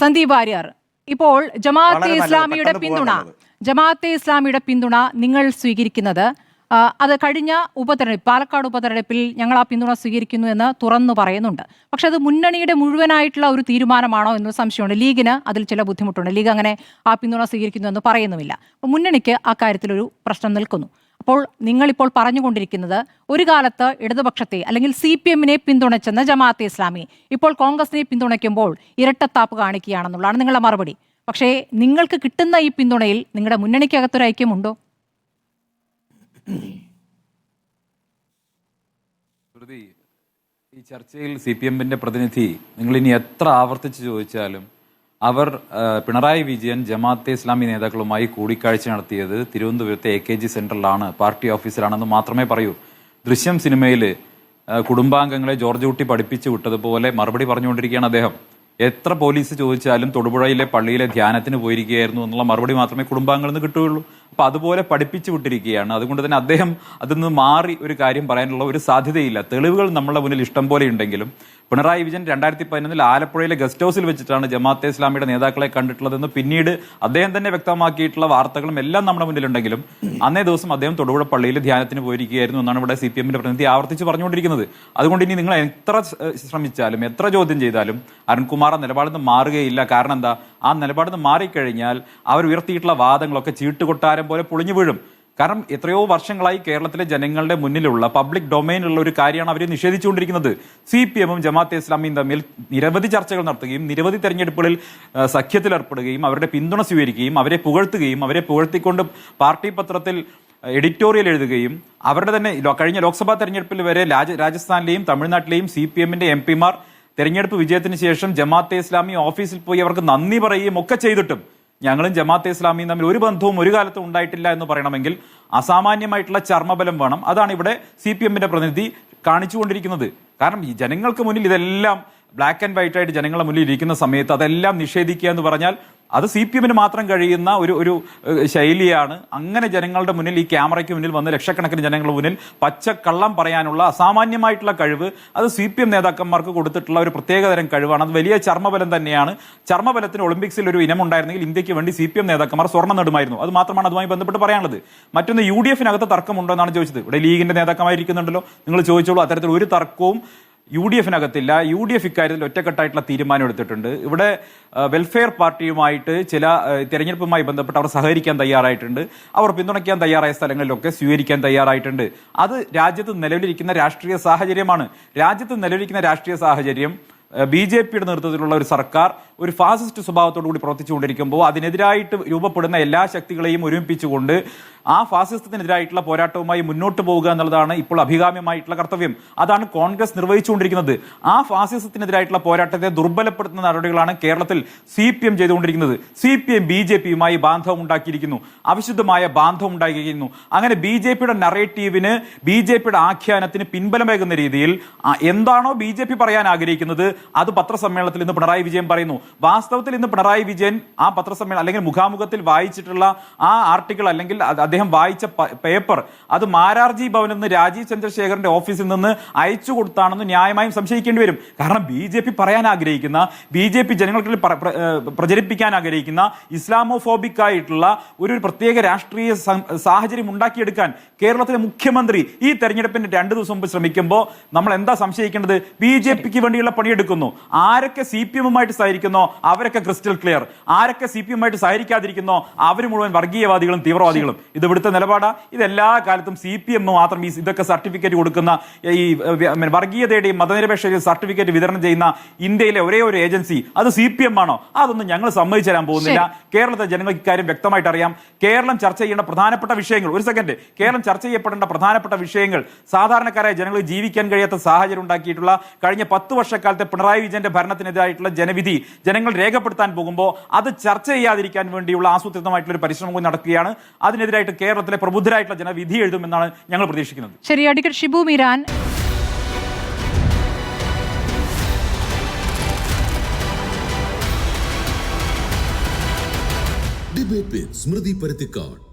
സന്ദീപ് വാര്യർ ഇപ്പോൾ ജമാഅത്തെ ഇസ്ലാമിയുടെ പിന്തുണ. ജമാഅത്തെ ഇസ്ലാമിയുടെ പിന്തുണ നിങ്ങൾ സ്വീകരിക്കുന്നത് അത് കഴിഞ്ഞ ഉപതെരഞ്ഞെടുപ്പ് പാലക്കാട് ഉപതെരഞ്ഞെടുപ്പിൽ ഞങ്ങൾ ആ പിന്തുണ സ്വീകരിക്കുന്നു എന്ന് തുറന്നു പറയുന്നുണ്ട്. പക്ഷെ അത് മുന്നണിയുടെ മുഴുവനായിട്ടുള്ള ഒരു തീരുമാനമാണോ എന്നൊരു സംശയമുണ്ട്. ലീഗിന് അതിൽ ചില ബുദ്ധിമുട്ടുണ്ട്. ലീഗ് അങ്ങനെ ആ പിന്തുണ സ്വീകരിക്കുന്നു എന്ന് പറയുന്നുമില്ല. അപ്പോൾ മുന്നണിക്ക് ആ കാര്യത്തിലൊരു പ്രശ്നം നിൽക്കുന്നു. അപ്പോൾ നിങ്ങളിപ്പോൾ പറഞ്ഞുകൊണ്ടിരിക്കുന്നത് ഒരു കാലത്ത് ഇടതുപക്ഷത്തെ അല്ലെങ്കിൽ സി പി എമ്മിനെ പിന്തുണച്ചെന്ന ജമാഅത്തെ ഇസ്ലാമി ഇപ്പോൾ കോൺഗ്രസിനെ പിന്തുണയ്ക്കുമ്പോൾ ഇരട്ടത്താപ്പ് കാണിക്കുകയാണെന്നുള്ളതാണ് നിങ്ങളുടെ മറുപടി. പക്ഷേ നിങ്ങൾക്ക് കിട്ടുന്ന ഈ പിന്തുണയിൽ നിങ്ങളുടെ മുന്നണിക്കകത്തൊരു ഐക്യമുണ്ടോ? ഈ ചർച്ചയിൽ സി പി എമ്മിന്റെ പ്രതിനിധി നിങ്ങൾ ഇനി എത്ര ആവർത്തിച്ച് ചോദിച്ചാലും അവർ പിണറായി വിജയൻ ജമാഅത്തെ ഇസ്ലാമി നേതാക്കളുമായി കൂടിക്കാഴ്ച നടത്തിയത് തിരുവനന്തപുരത്തെ എ കെ ജി സെന്ററിലാണ്. പാർട്ടി ഓഫീസിലാണെന്ന് മാത്രമേ പറയൂ. ദൃശ്യം സിനിമയിൽ കുടുംബാംഗങ്ങളെ ജോർജ് കുട്ടി പഠിപ്പിച്ചു വിട്ടതുപോലെ മറുപടി പറഞ്ഞുകൊണ്ടിരിക്കുകയാണ് അദ്ദേഹം. എത്ര പോലീസ് ചോദിച്ചാലും തൊടുപുഴയിലെ പള്ളിയിലെ ധ്യാനത്തിന് പോയിരിക്കുകയായിരുന്നു എന്നുള്ള മറുപടി മാത്രമേ കുടുംബാംഗങ്ങളിൽ നിന്ന് കിട്ടുകയുള്ളൂ. അപ്പം അതുപോലെ പഠിപ്പിച്ചു വിട്ടിരിക്കുകയാണ്. അതുകൊണ്ട് തന്നെ അദ്ദേഹം അതിൽ നിന്ന് മാറി ഒരു കാര്യം പറയാനുള്ള ഒരു സാധ്യതയില്ല. തെളിവുകൾ നമ്മുടെ മുന്നിൽ ഇഷ്ടം പോലെ ഉണ്ടെങ്കിലും പിണറായി വിജയൻ രണ്ടായിരത്തി പതിനൊന്നിൽ ആലപ്പുഴയിലെ ഗസ്റ്റ് ഹൗസിൽ വെച്ചിട്ടാണ് ജമാഅത്തെ ഇസ്ലാമിയുടെ നേതാക്കളെ കണ്ടിട്ടുള്ളതെന്ന് പിന്നീട് അദ്ദേഹം തന്നെ വ്യക്തമാക്കിയിട്ടുള്ള വാർത്തകളും എല്ലാം നമ്മുടെ മുന്നിലുണ്ടെങ്കിലും അന്നേ ദിവസം അദ്ദേഹം തൊടുപുഴ പള്ളിയിൽ ധ്യാനത്തിന് പോയിരിക്കുകയായിരുന്നു എന്നാണ് ഇവിടെ സി പി എമ്മിന്റെ പ്രതിനിധി ആവർത്തിച്ച് പറഞ്ഞുകൊണ്ടിരിക്കുന്നത്. അതുകൊണ്ട് ഇനി നിങ്ങൾ എത്ര ശ്രമിച്ചാലും എത്ര ചോദ്യം ചെയ്താലും അരുൺകുമാർ നിലപാടിൽ നിന്ന് മാറുകയില്ല. കാരണം എന്താ? ആ നിലപാടിൽ നിന്ന് മാറിക്കഴിഞ്ഞാൽ അവർ ഉയർത്തിയിട്ടുള്ള വാദങ്ങളൊക്കെ ചീട്ടുകൊട്ടാരം പോലെ പൊളിഞ്ഞു വീഴും. കാരണം എത്രയോ വർഷങ്ങളായി കേരളത്തിലെ ജനങ്ങളുടെ മുന്നിലുള്ള പബ്ലിക് ഡൊമൈനിലുള്ള ഒരു കാര്യമാണ് അവർ നിഷേധിച്ചുകൊണ്ടിരിക്കുന്നത്. സി പി എമ്മും ജമാഅത്തെ ഇസ്ലാമിയും തമ്മിൽ നിരവധി ചർച്ചകൾ നടത്തുകയും നിരവധി തെരഞ്ഞെടുപ്പുകളിൽ സഖ്യത്തിലേർപ്പെടുകയും അവരുടെ പിന്തുണ സ്വീകരിക്കുകയും അവരെ പുകഴ്ത്തുകയും അവരെ പുകഴ്ത്തിക്കൊണ്ട് പാർട്ടി പത്രത്തിൽ എഡിറ്റോറിയൽ എഴുതുകയും അവരുടെ തന്നെ കഴിഞ്ഞ ലോക്സഭാ തെരഞ്ഞെടുപ്പിൽ വരെ രാജ രാജസ്ഥാനിലെയും തമിഴ്നാട്ടിലെയും സി പി എമ്മിന്റെ എം പിമാർ തെരഞ്ഞെടുപ്പ് വിജയത്തിന് ശേഷം ജമാഅത്തെ ഇസ്ലാമി ഓഫീസിൽ പോയി അവർക്ക് നന്ദി പറയുകയും ഒക്കെ ചെയ്തിട്ടും ഞങ്ങളും ജമാഅത്തെ ഇസ്ലാമിയും തമ്മിൽ ഒരു ബന്ധവും ഒരു കാലത്തും ഉണ്ടായിട്ടില്ല എന്ന് പറയണമെങ്കിൽ അസാമാന്യമായിട്ടുള്ള ചർമ്മബലം വേണം. അതാണ് ഇവിടെ സി പി എമ്മിന്റെ പ്രതിനിധി കാണിച്ചുകൊണ്ടിരിക്കുന്നത്. കാരണം ഈ ജനങ്ങൾക്ക് മുന്നിൽ ഇതെല്ലാം ബ്ലാക്ക് ആൻഡ് വൈറ്റ് ആയിട്ട് ജനങ്ങളുടെ മുന്നിൽ ഇരിക്കുന്ന സമയത്ത് അതെല്ലാം നിഷേധിക്കുക എന്ന് പറഞ്ഞാൽ അത് സി പി എമ്മിന് മാത്രം കഴിയുന്ന ഒരു ഒരു ശൈലിയാണ്. അങ്ങനെ ജനങ്ങളുടെ മുന്നിൽ ഈ ക്യാമറയ്ക്ക് മുന്നിൽ വന്ന് ലക്ഷക്കണക്കിന് ജനങ്ങളുടെ മുന്നിൽ പച്ചക്കള്ളം പറയാനുള്ള അസാമാന്യമായിട്ടുള്ള കഴിവ് അത് സി പി എം നേതാക്കന്മാർക്ക് കൊടുത്തിട്ടുള്ള ഒരു പ്രത്യേകതരം കഴിവാണ്. അത് വലിയ ചർമ്മബലം തന്നെയാണ്. ചർമ്മബലത്തിന് ഒളിമ്പിക്സിൽ ഒരു ഇനം ഉണ്ടായിരുന്നെങ്കിൽ ഇന്ത്യയ്ക്ക് വേണ്ടി സി പി എം നേതാക്കന്മാർ സ്വർണം നേടുമായിരുന്നു. അത് മാത്രമാണ് അതുമായി ബന്ധപ്പെട്ട് പറയാനുള്ളത്. മറ്റൊന്ന് യു ഡി എഫിനകത്ത് തർക്കമുണ്ടോ എന്നാണ് ചോദിച്ചത്. ഇവിടെ ലീഗിന്റെ നേതാക്കന്മാരിക്കുന്നുണ്ടല്ലോ നിങ്ങൾ ചോദിച്ചോളൂ. അത്തരത്തിൽ ഒരു തർക്കവും യു ഡി എഫിനകത്തില്ല യു ഡി എഫ് ഇക്കാര്യത്തിൽ ഒറ്റക്കെട്ടായിട്ടുള്ള തീരുമാനം എടുത്തിട്ടുണ്ട്. ഇവിടെ വെൽഫെയർ പാർട്ടിയുമായിട്ട് ചില തിരഞ്ഞെടുപ്പുമായി ബന്ധപ്പെട്ട് അവർ സഹകരിക്കാൻ തയ്യാറായിട്ടുണ്ട്. അവർ പിന്തുണയ്ക്കാൻ തയ്യാറായ സ്ഥലങ്ങളിലൊക്കെ സ്വീകരിക്കാൻ തയ്യാറായിട്ടുണ്ട്. അത് രാജ്യത്ത് നിലവിലിരിക്കുന്ന രാഷ്ട്രീയ സാഹചര്യമാണ്. രാജ്യത്ത് നിലവിലിരിക്കുന്ന രാഷ്ട്രീയ സാഹചര്യം ബി ജെ പിയുടെ നേതൃത്വത്തിലുള്ള ഒരു സർക്കാർ ഒരു ഫാസിസ്റ്റ് സ്വഭാവത്തോടു കൂടി പ്രവർത്തിച്ചുകൊണ്ടിരിക്കുമ്പോൾ അതിനെതിരായിട്ട് രൂപപ്പെടുന്ന എല്ലാ ശക്തികളെയും ഒരുമിപ്പിച്ചുകൊണ്ട് ആ ഫാസിസത്തിനെതിരായിട്ടുള്ള പോരാട്ടവുമായി മുന്നോട്ട് പോവുക എന്നുള്ളതാണ് ഇപ്പോൾ അഭികാമ്യമായിട്ടുള്ള കർത്തവ്യം. അതാണ് കോൺഗ്രസ് നിർവഹിച്ചുകൊണ്ടിരിക്കുന്നത്. ആ ഫാസിസത്തിനെതിരായിട്ടുള്ള പോരാട്ടത്തെ ദുർബലപ്പെടുത്തുന്ന നടപടികളാണ് കേരളത്തിൽ സി പി എം ചെയ്തുകൊണ്ടിരിക്കുന്നത്. C P M B J പിയുമായി ബാന്ധവം ഉണ്ടാക്കിയിരിക്കുന്നു അവിശുദ്ധമായ ബാന്ധവം ഉണ്ടാക്കിയിരിക്കുന്നു അങ്ങനെ ബി ജെ പിയുടെ നറേറ്റീവിന് ബി ജെ പിയുടെ ആഖ്യാനത്തിന് പിൻബലമേകുന്ന രീതിയിൽ എന്താണോ ബി ജെ പി പറയാൻ ആഗ്രഹിക്കുന്നത് അത് പത്രസമ്മേളനത്തിൽ ഇന്ന് പിണറായി വിജയൻ പറയുന്നു. വാസ്തവത്തിൽ ഇന്ന് പിണറായി വിജയൻ ആ പത്രസമ്മേളനം അല്ലെങ്കിൽ മുഖാമുഖത്തിൽ വായിച്ചിട്ടുള്ള ആ ആർട്ടിക്കിൾ അല്ലെങ്കിൽ അത് അദ്ദേഹം വായിച്ച പേപ്പർ. അത് മാരാർജി ഭവനിൽ നിന്ന് രാജീവ് ചന്ദ്രശേഖറിന്റെ ഓഫീസിൽ നിന്ന് അയച്ചു കൊടുത്താണെന്ന് ന്യായമായും സംശയിക്കേണ്ടി വരും. കാരണം ബി ജെ പി പറയാൻ ആഗ്രഹിക്കുന്ന ബി ജെ പി ജനങ്ങൾക്ക് പ്ര- പ്ര- ഏഹ് പ്രചരിപ്പിക്കാൻ ആഗ്രഹിക്കുന്ന ഇസ്ലാമോഫോബിക് ആയിട്ടുള്ള ഒരു പ്രത്യേക രാഷ്ട്രീയ സാഹചര്യം ഉണ്ടാക്കിയെടുക്കാൻ കേരളത്തിലെ മുഖ്യമന്ത്രി ഈ തെരഞ്ഞെടുപ്പിന്റെ രണ്ടു ദിവസം മുമ്പ് ശ്രമിക്കുമ്പോൾ നമ്മൾ എന്താ സംശയിക്കേണ്ടത്? ബി ജെ പിക്ക് വേണ്ടിയുള്ള പണിയെടുക്കുന്നു. ആരൊക്കെ സി പി എമ്മുമായിട്ട് സഹകരിക്കുന്നോ അവരൊക്കെ ക്രിസ്റ്റൽ ക്ലിയർ. ആരൊക്കെ സി പി എമ്മുമായിട്ട് സഹകരിക്കാതിരിക്കുന്നോ? അവർ മുഴുവൻ വർഗീയവാദികളും തീവ്രവാദികളും. ഇത് ഇവിടുത്തെ നിലപാടാണ് ഇതെല്ലാ എല്ലാ കാലത്തും സി പി എം മാത്രം ഈ ഇതൊക്കെ സർട്ടിഫിക്കറ്റ് കൊടുക്കുന്ന ഈ വർഗീയതയുടെയും മതനിരപേക്ഷതയും സർട്ടിഫിക്കറ്റ് വിതരണം ചെയ്യുന്ന ഇന്ത്യയിലെ ഒരേ ഒരു ഏജൻസി അത് സി പി എം ആണോ? അതൊന്നും ഞങ്ങൾ സമ്മതിച്ചു തരാൻ പോകുന്നില്ല. കേരളത്തെ ജനങ്ങൾക്ക് ഇക്കാര്യം വ്യക്തമായിട്ട് അറിയാം. കേരളം ചർച്ച ചെയ്യേണ്ട പ്രധാനപ്പെട്ട വിഷയങ്ങൾ ഒരു സെക്കൻഡ് കേരളം ചർച്ച ചെയ്യപ്പെടേണ്ട പ്രധാനപ്പെട്ട വിഷയങ്ങൾ സാധാരണക്കാരായ ജനങ്ങൾ ജീവിക്കാൻ കഴിയാത്ത സാഹചര്യം ഉണ്ടാക്കിയിട്ടുള്ള കഴിഞ്ഞ പത്ത് വർഷക്കാലത്തെ പിണറായി വിജയന്റെ ഭരണത്തിനെതിരായിട്ടുള്ള ജനവിധി ജനങ്ങൾ രേഖപ്പെടുത്താൻ പോകുമ്പോൾ അത് ചർച്ച ചെയ്യാതിരിക്കാൻ വേണ്ടിയുള്ള ആസൂത്രിതമായിട്ടുള്ള ഒരു പരിശ്രമം നടക്കുകയാണ്. നടക്കുകയാണ് അതിനെതിരായിട്ട് കേരളത്തിലെ പ്രബുദ്ധരായിട്ടുള്ള ജന വിധി എഴുതുമെന്നാണ് ഞങ്ങൾ പ്രതീക്ഷിക്കുന്നത്. ശരി അഡ്വക്കേറ്റ് ഷിബു മീരാൻ. ഡിബേറ്റ് സ്മൃതി പരുത്തിക്കാട്